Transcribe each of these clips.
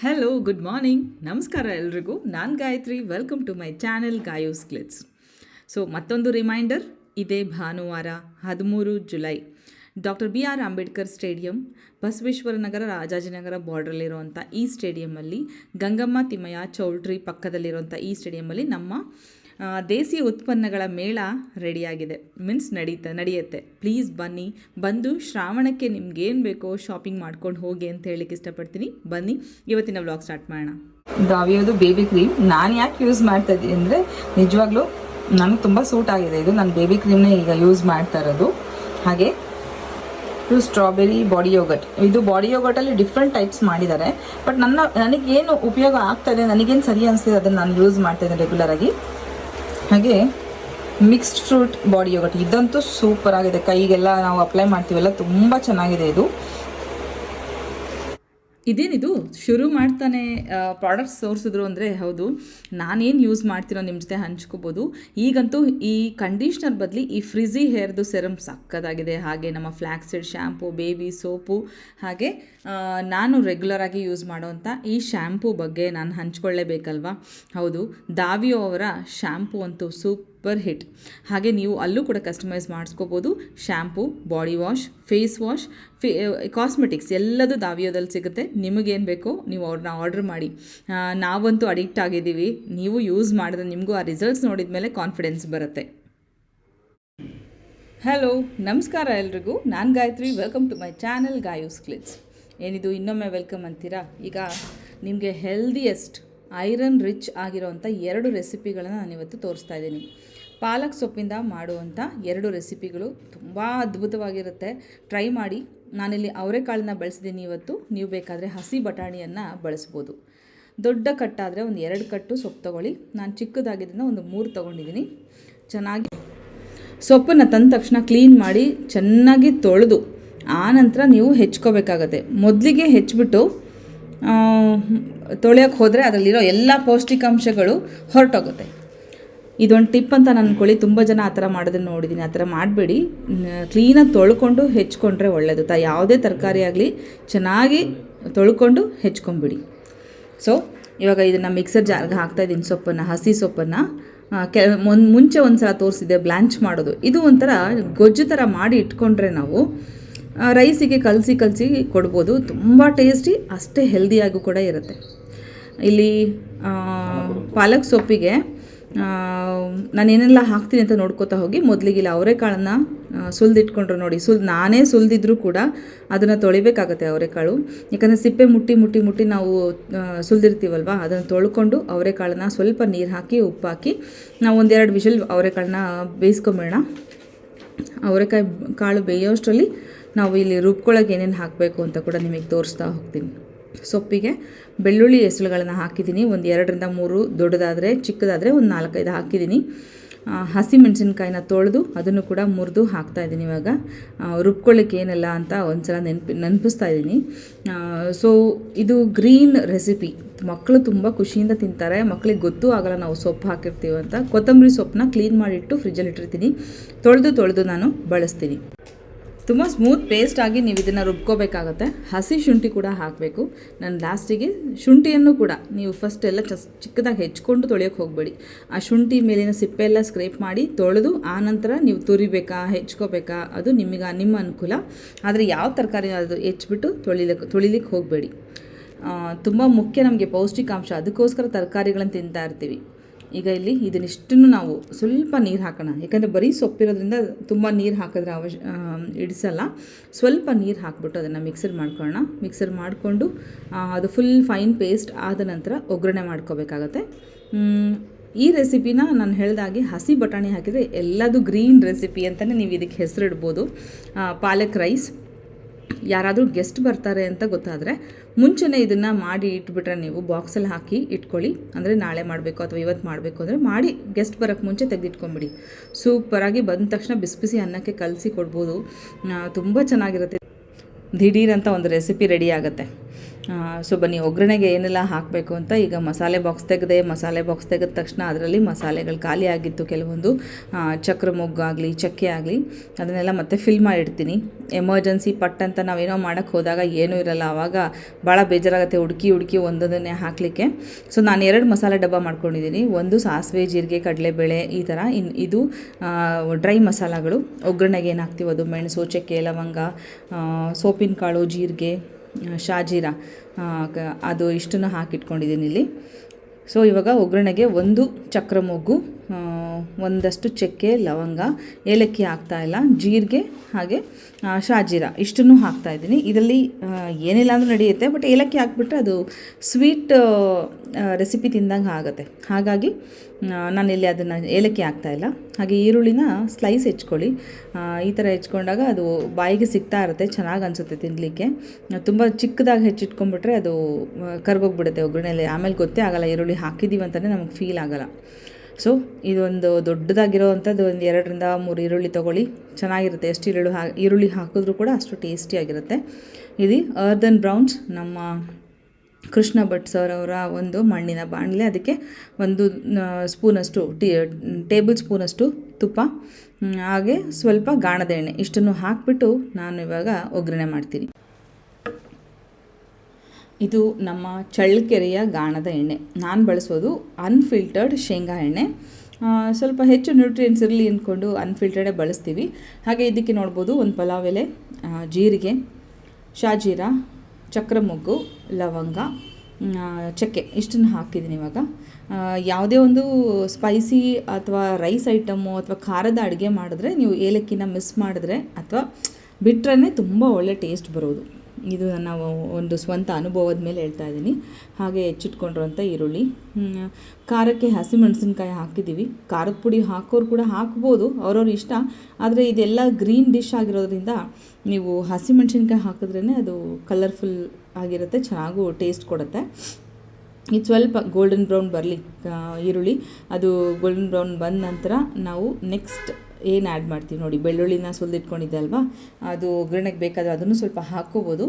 Hello good morning ನಮಸ್ಕಾರ ಎಲ್ರಿಗೂ. ನಾನು Gayatri. Welcome to my channel Gayu's clips so ಮತ್ತೊಂದು ರಿಮೈಂಡರ್ ಇದೇ ಭಾನುವಾರ, ಹದಿಮೂರು July. Doctor B R Ambedkar stadium, Basaveshwara Nagar Rajajinagar ಬಾರ್ಡ್ರಲ್ಲಿರುವಂಥ ಈ ಸ್ಟೇಡಿಯಮ್ಮಲ್ಲಿ ಗಂಗಮ್ಮ ತಿಮ್ಮಯ್ಯ ಚೌಲ್ಟ್ರಿ ಪಕ್ಕದಲ್ಲಿರುವಂಥ ಈ ಸ್ಟೇಡಿಯಮ್ಮಲ್ಲಿ ನಮ್ಮ ದೇಸಿ ಉತ್ಪನ್ನಗಳ ಮೇಳ ರೆಡಿಯಾಗಿದೆ. ಮೀನ್ಸ್ ನಡೀತ, ನಡೆಯುತ್ತೆ. ಪ್ಲೀಸ್ ಬನ್ನಿ. ಬಂದು ಶ್ರಾವಣಕ್ಕೆ ನಿಮ್ಗೇನು ಬೇಕೋ ಶಾಪಿಂಗ್ ಮಾಡ್ಕೊಂಡು ಹೋಗಿ ಅಂತ ಹೇಳಲಿಕ್ಕೆ ಇಷ್ಟಪಡ್ತೀನಿ. ಬನ್ನಿ. ಇವತ್ತಿನ ವ್ಲಾಗ್ ಸ್ಟಾರ್ಟ್ ಮಾಡೋಣ. ದಾವಿಯೋದು ಬೇಬಿ ಕ್ರೀಮ್ ನಾನು ಯಾಕೆ ಯೂಸ್ ಮಾಡ್ತಾ ಇದ್ದೀನಿ ಅಂದರೆ, ನಿಜವಾಗ್ಲೂ ನನಗೆ ತುಂಬ ಸೂಟ್ ಆಗಿದೆ. ಇದು ನಾನು ಬೇಬಿ ಕ್ರೀಮ್ನೇ ಈಗ ಯೂಸ್ ಮಾಡ್ತಾ ಇರೋದು. ಹಾಗೆ, ಇದು ಸ್ಟ್ರಾಬೆರಿ ಬಾಡಿ ಯೋಗಟ್ ಇದು ಬಾಡಿ ಯೋಗಟಲ್ಲಿ ಡಿಫ್ರೆಂಟ್ ಟೈಪ್ಸ್ ಮಾಡಿದ್ದಾರೆ. ಬಟ್ ನನ್ನ, ನನಗೇನು ಉಪಯೋಗ ಆಗ್ತಾ ಇದೆ, ನನಗೇನು ಸರಿ ಅನಿಸ್ತಿದೆ, ಅದನ್ನು ನಾನು ಯೂಸ್ ಮಾಡ್ತಾ ಇದ್ದೀನಿ ರೆಗ್ಯುಲರಾಗಿ ಹಾಗೆ ಮಿಕ್ಸ್ಡ್ ಫ್ರೂಟ್ ಬಾಡಿ ಯೋಗಟ್ ಇದಂತೂ ಸೂಪರ್ ಆಗಿದೆ. ಕೈಗೆಲ್ಲ ನಾವು ಅಪ್ಲೈ ಮಾಡ್ತೀವಲ್ಲ, ತುಂಬ ಚೆನ್ನಾಗಿದೆ ಇದು. ಇದೇನಿದು ಶುರು ಮಾಡ್ತಾನೆ ಪ್ರಾಡಕ್ಟ್ಸ್ ತೋರಿಸಿದ್ರು ಅಂದರೆ ಹೌದು. ನಾನೇನು ಯೂಸ್ ಮಾಡ್ತಿರೋ ನಿಮ್ಮ ಜೊತೆ ಹಂಚ್ಕೋಬೋದು. ಈಗಂತೂ ಈ ಕಂಡೀಷ್ನರ್ ಬದಲಿ ಈ ಫ್ರಿಝಿ ಹೇರ್ದು ಸೆರಮ್ ಸಕ್ಕದಾಗಿದೆ. ಹಾಗೆ ನಮ್ಮ ಫ್ಲ್ಯಾಕ್ಸಿಡ್ ಶ್ಯಾಂಪು ಬೇಬಿ ಸೋಪು ಹಾಗೆ ನಾನು ರೆಗ್ಯುಲರಾಗಿ ಯೂಸ್ ಮಾಡೋವಂಥ ಈ ಶ್ಯಾಂಪು ಬಗ್ಗೆ ನಾನು ಹಂಚ್ಕೊಳ್ಳೇಬೇಕಲ್ವಾ? ಹೌದು. ದಾವಿಯೋ ಅವರ ಶ್ಯಾಂಪು ಅಂತೂ ಸೂಪರ್ ಹಿಟ್. ಹಾಗೆ ನೀವು ಅಲ್ಲೂ ಕೂಡ customise ಮಾಡಿಸ್ಕೋಬೋದು. Shampoo body wash face wash fee cosmetics ಎಲ್ಲದೂ ದಾವಿಯೋದಲ್ಲಿ ಸಿಗುತ್ತೆ. ನಿಮಗೇನು ಬೇಕೋ ನೀವು ಅವ್ರನ್ನ ಆರ್ಡ್ರ್ ಮಾಡಿ. ನಾವಂತೂ ಅಡಿಕ್ಟ್ ಆಗಿದ್ದೀವಿ. ನೀವು ಯೂಸ್ ಮಾಡಿದ್ರೆ ನಿಮಗೂ ಆ ರಿಸಲ್ಟ್ಸ್ ನೋಡಿದ ಮೇಲೆ ಕಾನ್ಫಿಡೆನ್ಸ್ ಬರುತ್ತೆ. ಹಲೋ ನಮಸ್ಕಾರ ಎಲ್ರಿಗೂ. ನಾನು Gayatri. Welcome to my channel Gayu's clips ಏನಿದು, ಇನ್ನೊಮ್ಮೆ ವೆಲ್ಕಮ್ ಅಂತೀರಾ? ಈಗ ನಿಮಗೆ ಹೆಲ್ದಿಯೆಸ್ಟ್ ಐರನ್ ರಿಚ್ ಆಗಿರೋವಂಥ ಎರಡು ರೆಸಿಪಿಗಳನ್ನು ನಾನು ಇವತ್ತು ತೋರಿಸ್ತಾ ಇದ್ದೀನಿ. ಪಾಲಕ್ ಸೊಪ್ಪಿಂದ ಮಾಡುವಂಥ ಎರಡು ರೆಸಿಪಿಗಳು ತುಂಬ ಅದ್ಭುತವಾಗಿರುತ್ತೆ. ಟ್ರೈ ಮಾಡಿ. ನಾನಿಲ್ಲಿ ಅವರೆಕಾಳನ್ನ ಬಳಸಿದ್ದೀನಿ ಇವತ್ತು. ನೀವು ಬೇಕಾದರೆ ಹಸಿ ಬಟಾಣಿಯನ್ನು ಬಳಸ್ಬೋದು. ದೊಡ್ಡ ಕಟ್ಟಾದರೆ ಒಂದು ಎರಡು ಕಟ್ಟು ಸೊಪ್ಪು ತೊಗೊಳ್ಳಿ. ನಾನು ಚಿಕ್ಕದಾಗಿದ್ದರಿಂದ ಒಂದು ಮೂರು ತೊಗೊಂಡಿದ್ದೀನಿ. ಚೆನ್ನಾಗಿ ಸೊಪ್ಪನ್ನು ತಂದ ತಕ್ಷಣ ಕ್ಲೀನ್ ಮಾಡಿ ಚೆನ್ನಾಗಿ ತೊಳೆದು ಆನಂತರ ನೀವು ಹೆಚ್ಕೋಬೇಕಾಗತ್ತೆ. ಮೊದಲಿಗೆ ಹೆಚ್ಚಿಬಿಟ್ಟು ತೊಳೆಯೋಕ್ಕೆ ಹೋದರೆ ಅದರಲ್ಲಿರೋ ಎಲ್ಲ ಪೌಷ್ಟಿಕಾಂಶಗಳು ಹೊರಟೋಗುತ್ತೆ. ಇದೊಂದು ಟಿಪ್ ಅಂತ ನಾನು ಅನ್ಕೊಳ್ಳಿ ತುಂಬ ಜನ ಆ ಥರ ಮಾಡೋದನ್ನು ನೋಡಿದ್ದೀನಿ ಆ ಥರ ಮಾಡಬೇಡಿ ಕ್ಲೀನಾಗಿ ತೊಳ್ಕೊಂಡು ಹೆಚ್ಕೊಂಡ್ರೆ ಒಳ್ಳೆಯದು ತ, ಯಾವುದೇ ತರಕಾರಿ ಆಗಲಿ ಚೆನ್ನಾಗಿ ತೊಳ್ಕೊಂಡು ಹೆಚ್ಕೊಂಬಿಡಿ. ಸೊ ಇವಾಗ ಇದನ್ನು ಮಿಕ್ಸರ್ ಜಾರ್ಗೆ ಹಾಕ್ತಾಯಿದ್ದೀನಿ ಸೊಪ್ಪನ್ನು, ಹಸಿ ಸೊಪ್ಪನ್ನು. ಕೆ ಮುಂಚೆ ಒಂದು ಸಲ ತೋರಿಸಿದ್ದೆ ಬ್ಲ್ಯಾಂಚ್ ಮಾಡೋದು. ಇದು ಒಂಥರ ಗೊಜ್ಜು ಥರ ಮಾಡಿ ಇಟ್ಕೊಂಡ್ರೆ ನಾವು ರೈಸಿಗೆ ಕಲಸಿ ಕಲಸಿ ಕೊಡ್ಬೋದು. ತುಂಬ ಟೇಸ್ಟಿ ಅಷ್ಟೇ ಹೆಲ್ದಿಯಾಗೂ ಕೂಡ ಇರುತ್ತೆ. ಇಲ್ಲಿ ಪಾಲಕ್ ಸೊಪ್ಪಿಗೆ ನಾನು ಏನೆಲ್ಲ ಹಾಕ್ತೀನಿ ಅಂತ ನೋಡ್ಕೋತಾ ಹೋಗಿ, ಮೊದಲಿಗೆ ಇಲ್ಲಿ ಅವರೆಕಾಳನ್ನು ಸುಲಿದಿಟ್ಕೊಂಡ್ರು ನೋಡಿ. ಸುಲ್, ನಾನೇ ಸುಲಿದಿದ್ರೂ ಕೂಡ ಅದನ್ನು ತೊಳಿಬೇಕಾಗತ್ತೆ ಅವರೆಕಾಳು. ಯಾಕಂದರೆ ಸಿಪ್ಪೆ ಮುಟ್ಟಿ ಮುಟ್ಟಿ ಮುಟ್ಟಿ ನಾವು ಸುಲಿದಿರ್ತೀವಲ್ವ? ಅದನ್ನು ತೊಳ್ಕೊಂಡು ಅವರೆಕಾಳನ್ನ ಸ್ವಲ್ಪ ನೀರು ಹಾಕಿ, ಉಪ್ಪು ಹಾಕಿ, ನಾವು ಒಂದೆರಡು ವಿಷಲ್ ಅವರೆಕಾಳನ್ನ ಬೇಯಿಸ್ಕೊಂಬೇಡ. ಅವರೆಕಾಯಿ ಕಾಳು ಬೇಯೋಷ್ಟರಲ್ಲಿ ನಾವು ಇಲ್ಲಿ ರುಬ್ಕೊಳ್ಳೋಕೆ ಏನೇನು ಹಾಕಬೇಕು ಅಂತ ಕೂಡ ನಿಮಗೆ ತೋರಿಸ್ತಾ ಹೋಗ್ತೀನಿ. ಸೊಪ್ಪಿಗೆ ಬೆಳ್ಳುಳ್ಳಿ ಹೆಸರುಗಳನ್ನು ಹಾಕಿದ್ದೀನಿ. ಒಂದು ಎರಡರಿಂದ ಮೂರು ದೊಡ್ಡದಾದರೆ ಚಿಕ್ಕದಾದರೆ ಒಂದು ನಾಲ್ಕೈದು ಹಾಕಿದ್ದೀನಿ. ಹಸಿ ಮೆಣಸಿನ್ಕಾಯಿನ ತೊಳೆದು ಅದನ್ನು ಕೂಡ ಮುರಿದು ಹಾಕ್ತಾ ಇದ್ದೀನಿ ಇವಾಗ. ರುಬ್ಕೊಳ್ಳಿಕ್ಕೆ ಏನಲ್ಲ ಅಂತ ಒಂದ್ಸಲ ನೆನಪಿ, ನೆನಪಿಸ್ತಾ ಇದ್ದೀನಿ. ಸೊ ಇದು ಗ್ರೀನ್ ರೆಸಿಪಿ. ಮಕ್ಕಳು ತುಂಬ ಖುಷಿಯಿಂದ ತಿಂತಾರೆ. ಮಕ್ಕಳಿಗೆ ಗೊತ್ತೂ ಆಗಲ್ಲ ನಾವು ಸೊಪ್ಪು ಹಾಕಿರ್ತೀವಿ ಅಂತ. ಕೊತ್ತಂಬರಿ ಸೊಪ್ಪನ್ನ ಕ್ಲೀನ್ ಮಾಡಿಟ್ಟು ಫ್ರಿಜ್ಜಲ್ಲಿ ಇಟ್ಟಿರ್ತೀನಿ. ತೊಳೆದು ತೊಳೆದು ನಾನು ಬಳಸ್ತೀನಿ. ತುಂಬ ಸ್ಮೂತ್ ಪೇಸ್ಟ್ ಆಗಿ ನೀವು ಇದನ್ನು ರುಬ್ಕೋಬೇಕಾಗತ್ತೆ. ಹಸಿ ಶುಂಠಿ ಕೂಡ ಹಾಕಬೇಕು. ನಾನು ಲಾಸ್ಟಿಗೆ ಶುಂಠಿಯನ್ನು ಕೂಡ ನೀವು ಫಸ್ಟ್ ಎಲ್ಲ ಚಸ್ ಚಿಕ್ಕದಾಗಿ ಹೆಚ್ಕೊಂಡು ತೊಳೆಯೋಕೆ ಹೋಗಬೇಡಿ. ಆ ಶುಂಠಿ ಮೇಲಿನ ಸಿಪ್ಪೆ ಎಲ್ಲ ಸ್ಕ್ರೇಪ್ ಮಾಡಿ ತೊಳೆದು ಆನಂತರ ನೀವು ತುರಿಬೇಕಾ, ಹೆಚ್ಕೋಬೇಕಾ, ಅದು ನಿಮಗೆ ನಿಮ್ಮ ಅನುಕೂಲ. ಆದರೆ ಯಾವ ತರಕಾರಿ ಅದು ಹೆಚ್ಚಿಬಿಟ್ಟು ತೊಳಿಲಿಕ್ಕೆ ತೊಳಿಲಿಕ್ಕೆ ಹೋಗಬೇಡಿ. ತುಂಬ ಮುಖ್ಯ ನಮಗೆ ಪೌಷ್ಟಿಕಾಂಶ. ಅದಕ್ಕೋಸ್ಕರ ತರಕಾರಿಗಳನ್ನು ತಿಂತಾ ಇರ್ತೀವಿ. ಈಗ ಇಲ್ಲಿ ಇದನ್ನಿಷ್ಟನ್ನು ನಾವು ಸ್ವಲ್ಪ ನೀರು ಹಾಕೋಣ. ಯಾಕಂದರೆ ಬರೀ ಸೊಪ್ಪಿರೋದ್ರಿಂದ ತುಂಬ ನೀರು ಹಾಕಿದ್ರೆ ಅವಶ್ಯ ಇಡಿಸಲ್ಲ. ಸ್ವಲ್ಪ ನೀರು ಹಾಕ್ಬಿಟ್ಟು ಅದನ್ನು ಮಿಕ್ಸರ್ ಮಾಡ್ಕೊಳ್ಳೋಣ. ಮಿಕ್ಸರ್ ಮಾಡಿಕೊಂಡು ಅದು ಫುಲ್ ಫೈನ್ ಪೇಸ್ಟ್ ಆದ ನಂತರ ಒಗ್ಗರಣೆ ಮಾಡ್ಕೋಬೇಕಾಗತ್ತೆ. ಈ ರೆಸಿಪಿನ ನಾನು ಹೇಳಿದಾಗೆ ಹಸಿ ಬಟಾಣಿ ಹಾಕಿದರೆ ಎಲ್ಲದು ಗ್ರೀನ್ ರೆಸಿಪಿ ಅಂತಲೇ ನೀವು ಇದಕ್ಕೆ ಹೆಸರಿಡ್ಬೋದು ಪಾಲಕ್ ರೈಸ್ ಯಾರಾದರೂ ಗೆಸ್ಟ್ ಬರ್ತಾರೆ ಅಂತ ಗೊತ್ತಾದರೆ ಮುಂಚೆನೇ ಇದನ್ನು ಮಾಡಿ ಇಟ್ಬಿಟ್ರೆ ನೀವು ಬಾಕ್ಸಲ್ಲಿ ಹಾಕಿ ಇಟ್ಕೊಳ್ಳಿ. ಅಂದರೆ ನಾಳೆ ಮಾಡಬೇಕು ಅಥವಾ ಇವತ್ತು ಮಾಡಬೇಕು ಅಂದರೆ ಮಾಡಿ ಗೆಸ್ಟ್ ಬರೋಕ್ಕೆ ಮುಂಚೆ ತೆಗೆದಿಟ್ಕೊಂಬಿಡಿ. ಸೂಪರಾಗಿ ಬಂದ ತಕ್ಷಣ ಬಿಸಿ ಬಿಸಿ ಅನ್ನಕ್ಕೆ ಕಲಸಿ ಕೊಡ್ಬೋದು. ತುಂಬ ಚೆನ್ನಾಗಿರುತ್ತೆ. ದಿಢೀರಂಥ ಅಂತ ಒಂದು ರೆಸಿಪಿ ರೆಡಿ ಆಗುತ್ತೆ. ಸೊ ಬನ್ನಿ, ಒಗ್ಗರಣೆಗೆ ಏನೆಲ್ಲ ಹಾಕಬೇಕು ಅಂತ ಈಗ ಮಸಾಲೆ ಬಾಕ್ಸ್ ತೆಗೆದೆ, ಮಸಾಲೆ ಬಾಕ್ಸ್ ತೆಗೆದ ತಕ್ಷಣ ಅದರಲ್ಲಿ ಮಸಾಲೆಗಳು ಖಾಲಿ ಆಗಿತ್ತು ಕೆಲವೊಂದು ಚಕ್ರ ಮೊಗ್ಗಾಗಲಿ ಚಕ್ಕೆ ಆಗಲಿ, ಅದನ್ನೆಲ್ಲ ಮತ್ತೆ ಫಿಲ್ ಮಾಡಿಡ್ತೀನಿ. ಎಮರ್ಜೆನ್ಸಿ ಪಟ್ ಅಂತ ನಾವೇನೋ ಮಾಡೋಕ್ಕೆ ಹೋದಾಗ ಏನೂ ಇರಲ್ಲ ಆವಾಗ ಭಾಳ ಬೇಜಾರಾಗುತ್ತೆ ಹುಡುಕಿ ಹುಡುಕಿ ಒಂದೊಂದನ್ನೇ ಹಾಕಲಿಕ್ಕೆ. ಸೊ ನಾನು ಎರಡು ಮಸಾಲೆ ಡಬ್ಬ ಮಾಡ್ಕೊಂಡಿದ್ದೀನಿ ಒಂದು ಸಾಸಿವೆ, ಜೀರಿಗೆ, ಕಡಲೆಬೇಳೆ ಈ ಥರ ಇನ್ನು ಇದು ಡ್ರೈ ಮಸಾಲಗಳು. ಒಗ್ಗರಣೆಗೆ ಏನು ಅದು, ಮೆಣಸು, ಚಕ್ಕೆ, ಲವಂಗ ಸೋಪಿನ ಕಾಳು ಜೀರಿಗೆ ಶಾಜೀರ ಅದು ಇಷ್ಟನ್ನು ಹಾಕಿಟ್ಕೊಂಡಿದ್ದೀನಿ ಇಲ್ಲಿ. ಸೊ ಇವಾಗ ಒಗ್ಗರಣೆಗೆ ಒಂದು ಚಕ್ರ ಮೊಗ್ಗು ಒಂದಷ್ಟು ಚಕ್ಕೆ, ಲವಂಗ, ಏಲಕ್ಕಿ ಹಾಕ್ತಾ ಇಲ್ಲ, ಜೀರಿಗೆ ಹಾಗೆ ಶಾಜೀರ, ಇಷ್ಟನ್ನು ಹಾಕ್ತಾ ಇದ್ದೀನಿ. ಇದರಲ್ಲಿ ಏನಿಲ್ಲ ಅಂದರೂ ನಡೆಯುತ್ತೆ ಬಟ್ ಏಲಕ್ಕಿ ಹಾಕ್ಬಿಟ್ರೆ ಅದು ಸ್ವೀಟ್ ರೆಸಿಪಿ ತಿಂದಂಗೆ ಆಗುತ್ತೆ. ಹಾಗಾಗಿ ನಾನು ಇಲ್ಲಿ ಅದನ್ನು ಏಲಕ್ಕಿ ಹಾಕ್ತಾ ಇಲ್ಲ. ಹಾಗೆ ಈರುಳ್ಳಿನ ಸ್ಲೈಸ್ ಹೆಚ್ಕೊಳ್ಳಿ. ಈ ಥರ ಹೆಚ್ಕೊಂಡಾಗ ಅದು ಬಾಯಿಗೆ ಸಿಗ್ತಾ ಇರುತ್ತೆ, ಚೆನ್ನಾಗಿ ಅನಿಸುತ್ತೆ ತಿನ್ನಲಿಕ್ಕೆ ತುಂಬ ಚಿಕ್ಕದಾಗಿ ಹೆಚ್ಚಿಟ್ಕೊಂಡ್ಬಿಟ್ರೆ ಅದು ಕರ್ಗೋಗ್ಬಿಡುತ್ತೆ ಒಗ್ಗರಣೆಯಲ್ಲಿ. ಆಮೇಲೆ ಗೊತ್ತೇ ಆಗಲ್ಲ, ಈರುಳ್ಳಿ ಹಾಕಿದ್ದೀವಿ ಅಂತಲೇ ನಮಗೆ ಫೀಲ್ ಆಗಲ್ಲ. ಸೊ ಇದೊಂದು ದೊಡ್ಡದಾಗಿರೋವಂಥದ್ದು ಒಂದು ಎರಡರಿಂದ ಮೂರು ಈರುಳ್ಳಿ ತೊಗೊಳ್ಳಿ. ಚೆನ್ನಾಗಿರುತ್ತೆ. ಎಷ್ಟು ಈರುಳ್ಳಿ ಹಾ, ಈರುಳ್ಳಿ ಹಾಕಿದ್ರೂ ಕೂಡ ಅಷ್ಟು ಟೇಸ್ಟಿಯಾಗಿರುತ್ತೆ. ಇದು ಅರ್ದನ್ ಬ್ರೌನ್ಸ್, ನಮ್ಮ ಕೃಷ್ಣ ಭಟ್ ಸರ್ ಅವರ ಒಂದು ಮಣ್ಣಿನ ಬಾಣಲೆ. ಅದಕ್ಕೆ ಒಂದು ಸ್ಪೂನಷ್ಟು, ಟೀ, ಟೇಬಲ್ ಸ್ಪೂನಷ್ಟು ತುಪ್ಪ ಹಾಗೆ ಸ್ವಲ್ಪ ಗಾಣದ ಎಣ್ಣೆ. ಇಷ್ಟನ್ನು ಹಾಕಿಬಿಟ್ಟು ನಾನು ಇವಾಗ ಒಗ್ಗರಣೆ ಮಾಡ್ತೀನಿ. ಇದು ನಮ್ಮ ಚಳ್ಳಕೆರೆಯ ಗಾಣದ ಎಣ್ಣೆ. ನಾನು ಬಳಸೋದು ಅನ್ಫಿಲ್ಟರ್ಡ್ ಶೇಂಗಾ ಎಣ್ಣೆ. ಸ್ವಲ್ಪ ಹೆಚ್ಚು ನ್ಯೂಟ್ರಿಯೆಂಟ್ಸ್ ಇರಲಿ ಅಂದ್ಕೊಂಡು ಅನ್ಫಿಲ್ಟರ್ಡೇ ಬಳಸ್ತೀವಿ. ಹಾಗೆ ಇದಕ್ಕೆ ನೋಡ್ಬೋದು ಒಂದು ಪಲಾವ್ ಎಲೆ ಜೀರಿಗೆ, ಶಾಜೀರ, ಚಕ್ರಮೊಗ್ಗು, ಲವಂಗ ಚಕ್ಕೆ. ಇಷ್ಟನ್ನು ಹಾಕಿದ್ದೀನಿ ಇವಾಗ. ಯಾವುದೇ ಒಂದು ಸ್ಪೈಸಿ ಅಥವಾ ರೈಸ್ ಐಟಮು ಅಥವಾ ಖಾರದ ಅಡುಗೆ ಮಾಡಿದ್ರೆ ನೀವು ಏಲಕ್ಕಿನ ಮಿಸ್ ಮಾಡಿದ್ರೆ ಅಥವಾ ಬಿಟ್ಟರೆ ತುಂಬ ಒಳ್ಳೆ ಟೇಸ್ಟ್ ಬರೋದು. ಇದು ನನ್ನ ಒಂದು ಸ್ವಂತ ಅನುಭವದ ಮೇಲೆ ಹೇಳ್ತಾ ಇದ್ದೀನಿ. ಹಾಗೆ ಹೆಚ್ಚಿಟ್ಕೊಂಡಿರೋಂಥ ಈರುಳ್ಳಿ. ಖಾರಕ್ಕೆ ಹಸಿಮೆಣಸಿನ್ಕಾಯಿ ಹಾಕಿದ್ದೀವಿ. ಖಾರದ ಪುಡಿ ಹಾಕೋರು ಕೂಡ ಹಾಕ್ಬೋದು, ಅವ್ರವ್ರ ಇಷ್ಟ. ಆದರೆ ಇದೆಲ್ಲ ಗ್ರೀನ್ ಡಿಶ್ ಆಗಿರೋದ್ರಿಂದ ನೀವು ಹಸಿಮೆಣಸಿನ್ಕಾಯಿ ಹಾಕಿದ್ರೇ ಅದು ಕಲರ್ಫುಲ್ ಆಗಿರುತ್ತೆ, ಚೆನ್ನಾಗೂ ಟೇಸ್ಟ್ ಕೊಡುತ್ತೆ. ಇದು ಸ್ವಲ್ಪ ಗೋಲ್ಡನ್ ಬ್ರೌನ್ ಬರಲಿ ಈರುಳ್ಳಿ. ಅದು ಗೋಲ್ಡನ್ ಬ್ರೌನ್ ಬಂದ ನಂತರ ನಾವು ನೆಕ್ಸ್ಟ್ ಏನು ಆ್ಯಡ್ ಮಾಡ್ತೀವಿ ನೋಡಿ, ಬೆಳ್ಳುಳ್ಳಿನ ಸುಲಿದಿಟ್ಕೊಂಡಿದ್ದೆ ಅಲ್ವಾ? ಅದು ಒಗ್ಗರಣೆಗೆ ಬೇಕಾದರೆ ಅದನ್ನು ಸ್ವಲ್ಪ ಹಾಕ್ಕೋಬೋದು.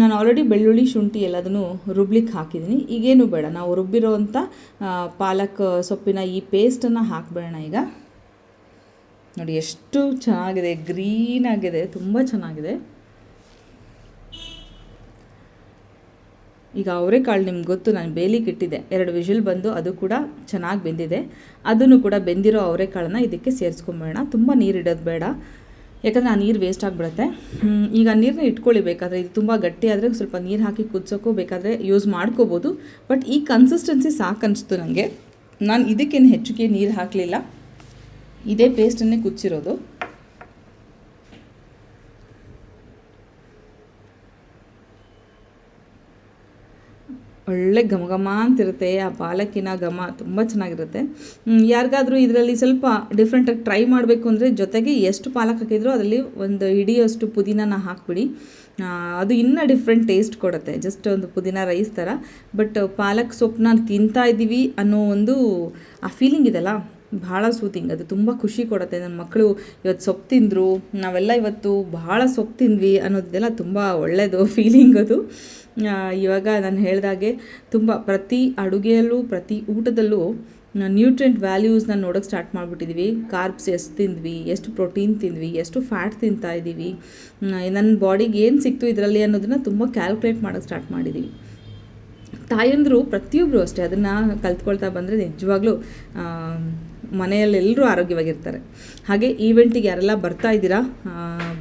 ನಾನು ಆಲ್ರೆಡಿ ಬೆಳ್ಳುಳ್ಳಿ, ಶುಂಠಿ ಎಲ್ಲದನ್ನು ರುಬ್ಲಿಕ್ಕೆ ಹಾಕಿದ್ದೀನಿ. ಈಗೇನು ಬೇಡ, ನಾವು ರುಬ್ಬಿರೋವಂಥ ಪಾಲಕ್, ಸೊಪ್ಪಿನ ಈ ಪೇಸ್ಟನ್ನು ಹಾಕ್ಬೇಡೋಣ ಈಗ. ನೋಡಿ, ಎಷ್ಟು ಚೆನ್ನಾಗಿದೆ ಗ್ರೀನ್ ಆಗಿದೆ, ತುಂಬ ಚೆನ್ನಾಗಿದೆ. ಈಗ ಅವರೆಕಾಳು ನಿಮ್ಗೆ ಗೊತ್ತು, ನಾನು ಬೇಲಿಗೆ ಇಟ್ಟಿದ್ದೆ. ಎರಡು ವಿಷಲ್ ಬಂದು ಅದು ಕೂಡ ಚೆನ್ನಾಗಿ ಬೆಂದಿದೆ. ಅದನ್ನು ಕೂಡ ಬೆಂದಿರೋ ಅವರೆಕಾಳನ್ನ ಇದಕ್ಕೆ ಸೇರಿಸ್ಕೊಂಬೇಡ ತುಂಬ ನೀರು ಇಡೋದು ಬೇಡ. ಯಾಕಂದರೆ ಆ ನೀರು ವೇಸ್ಟ್ ಆಗಿಬಿಡುತ್ತೆ. ಈಗ ನೀರನ್ನ ಇಟ್ಕೊಳ್ಳಿ ಬೇಕಾದರೆ. ಇದು ತುಂಬ ಗಟ್ಟಿ ಆದರೆ ಸ್ವಲ್ಪ ನೀರು ಹಾಕಿ ಕುದಿಸೋಕ್ಕೂ ಬೇಕಾದರೆ ಯೂಸ್ ಮಾಡ್ಕೋಬೋದು. ಬಟ್ ಈ ಕನ್ಸಿಸ್ಟೆನ್ಸಿ ಸಾಕನ್ನಿಸ್ತು ನನಗೆ ನಾನು ಇದಕ್ಕೇನು ಹೆಚ್ಚಿಗೆ ನೀರು ಹಾಕಲಿಲ್ಲ. ಇದೇ ಪೇಸ್ಟನ್ನೇ ಕುದಿಸಿರೋದು. ಒಳ್ಳೆ ಘಮ ಘಮ ಅಂತಿರುತ್ತೆ ಆ ಪಾಲಕಿನ ಘಮ ತುಂಬ ಚೆನ್ನಾಗಿರುತ್ತೆ. ಯಾರಿಗಾದರೂ ಇದರಲ್ಲಿ ಸ್ವಲ್ಪ ಡಿಫ್ರೆಂಟಾಗಿ ಟ್ರೈ ಮಾಡಬೇಕು ಅಂದರೆ ಜೊತೆಗೆ ಎಷ್ಟು ಪಾಲಕ್ ಹಾಕಿದ್ರು ಅದರಲ್ಲಿ ಒಂದು ಹಿಡಿಯೋಷ್ಟು ಪುದೀನನ ಹಾಕ್ಬಿಡಿ. ಅದು ಇನ್ನೂ ಡಿಫ್ರೆಂಟ್ ಟೇಸ್ಟ್ ಕೊಡುತ್ತೆ ಜಸ್ಟ್ ಒಂದು ಪುದೀನ ರೈಸ್ ಥರ ಬಟ್ ಪಾಲಕ್ ಸೊಪ್ಪನ್ನ ತಿಂತಾ ಇದ್ದೀವಿ ಅನ್ನೋ ಒಂದು, ಆ ಫೀಲಿಂಗ್ ಇದೆಲ್ಲ ಭಾಳ ಸೂತಿಂಗ್. ಅದು ತುಂಬ ಖುಷಿ ಕೊಡುತ್ತೆ. ನನ್ನ ಮಕ್ಕಳು ಇವತ್ತು ಸೊಪ್ಪು ತಿಂದರು. ನಾವೆಲ್ಲ ಇವತ್ತು ಭಾಳ ಸೊಪ್ಪು ತಿಂದ್ವಿ ಅನ್ನೋದೆಲ್ಲ ತುಂಬ ಒಳ್ಳೆಯದು ಫೀಲಿಂಗ್ ಅದು. ಇವಾಗ ನಾನು ಹೇಳಿದಾಗೆ ತುಂಬ ಪ್ರತಿ ಅಡುಗೆಯಲ್ಲೂ, ಪ್ರತಿ ಊಟದಲ್ಲೂ ನ್ಯೂಟ್ರಿಯೆಂಟ್ ವ್ಯಾಲ್ಯೂಸ್ನ ನೋಡೋಕ್ಕೆ ಸ್ಟಾರ್ಟ್ ಮಾಡಿಬಿಟ್ಟಿದ್ವಿ. ಕಾರ್ಬ್ಸ್ ಎಷ್ಟು ತಿಂದ್ವಿ, ಎಷ್ಟು ಪ್ರೋಟೀನ್ ತಿಂದ್ವಿ, ಎಷ್ಟು ಫ್ಯಾಟ್ ತಿಂತಾ ಇದ್ದೀವಿ ನನ್ನ ಬಾಡಿಗೆ ಏನು ಸಿಕ್ತು ಇದರಲ್ಲಿ ಅನ್ನೋದನ್ನು ತುಂಬ ಕ್ಯಾಲ್ಕುಲೇಟ್ ಮಾಡೋಕ್ಕೆ ಸ್ಟಾರ್ಟ್ ಮಾಡಿದ್ದೀವಿ ತಾಯಂದರು ಪ್ರತಿಯೊಬ್ಬರು ಅಷ್ಟೇ. ಅದನ್ನು ಕಲ್ತ್ಕೊಳ್ತಾ ಬಂದರೆ ನಿಜವಾಗ್ಲೂ ಮನೆಯಲ್ಲೆಲ್ಲರೂ ಆರೋಗ್ಯವಾಗಿರ್ತಾರೆ. ಹಾಗೆ ಈವೆಂಟಿಗೆ ಯಾರೆಲ್ಲ ಬರ್ತಾ ಇದ್ದೀರಾ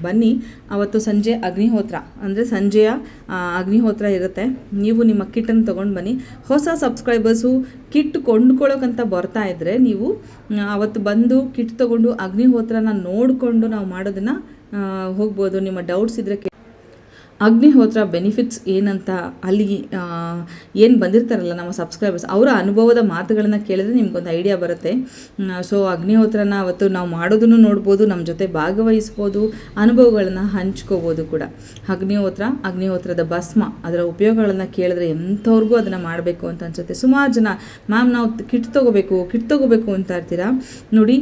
ಬನ್ನಿ. ಅವತ್ತು ಸಂಜೆ ಅಗ್ನಿಹೋತ್ರ, ಅಂದರೆ ಸಂಜೆಯ ಅಗ್ನಿಹೋತ್ರ ಇರುತ್ತೆ. ನೀವು ನಿಮ್ಮ ಕಿಟ್ಟನ್ನು ತೊಗೊಂಡು ಬನ್ನಿ. ಹೊಸ ಸಬ್ಸ್ಕ್ರೈಬರ್ಸು ಕಿಟ್ ಕೊಂಡ್ಕೊಳ್ಳೋಕ್ಕಂತ ಬರ್ತಾ ಇದ್ದರೆ ನೀವು ಅವತ್ತು ಬಂದು ಕಿಟ್ ತೊಗೊಂಡು ಅಗ್ನಿಹೋತ್ರನ ನೋಡಿಕೊಂಡು ನಾವು ಮಾಡೋದನ್ನು ಹೋಗ್ಬೋದು. ನಿಮ್ಮ ಡೌಟ್ಸ್ ಇದ್ದರೆ ಅಗ್ನಿಹೋತ್ರ ಬೆನಿಫಿಟ್ಸ್ ಏನಂತ ಅಲ್ಲಿ ಏನು ಬಂದಿರ್ತಾರಲ್ಲ ನಮ್ಮ ಸಬ್ಸ್ಕ್ರೈಬರ್ಸ್ ಅವರ ಅನುಭವದ ಮಾತುಗಳನ್ನು ಕೇಳಿದ್ರೆ ನಿಮ್ಗೊಂದು ಐಡಿಯಾ ಬರುತ್ತೆ. ಸೊ ಅಗ್ನಿಹೋತ್ರನ ಅವತ್ತು ನಾವು ಮಾಡೋದನ್ನು ನೋಡ್ಬೋದು ನಮ್ಮ ಜೊತೆ ಭಾಗವಹಿಸ್ಬೋದು, ಅನುಭವಗಳನ್ನು ಹಂಚ್ಕೋಬೋದು ಕೂಡ. ಅಗ್ನಿಹೋತ್ರ, ಅಗ್ನಿಹೋತ್ರದ ಭಸ್ಮ, ಅದರ ಉಪಯೋಗಗಳನ್ನು ಕೇಳಿದ್ರೆ ಎಂಥವ್ರಿಗೂ ಅದನ್ನು ಮಾಡಬೇಕು ಅಂತ ಅನ್ಸುತ್ತೆ. ಸುಮಾರು ಜನ, ಮ್ಯಾಮ್ ನಾವು ಕಿಟ್ ತೊಗೋಬೇಕು ಕಿಟ್ ತೊಗೋಬೇಕು ಅಂತ ಇರ್ತೀರಾ? ನೋಡಿ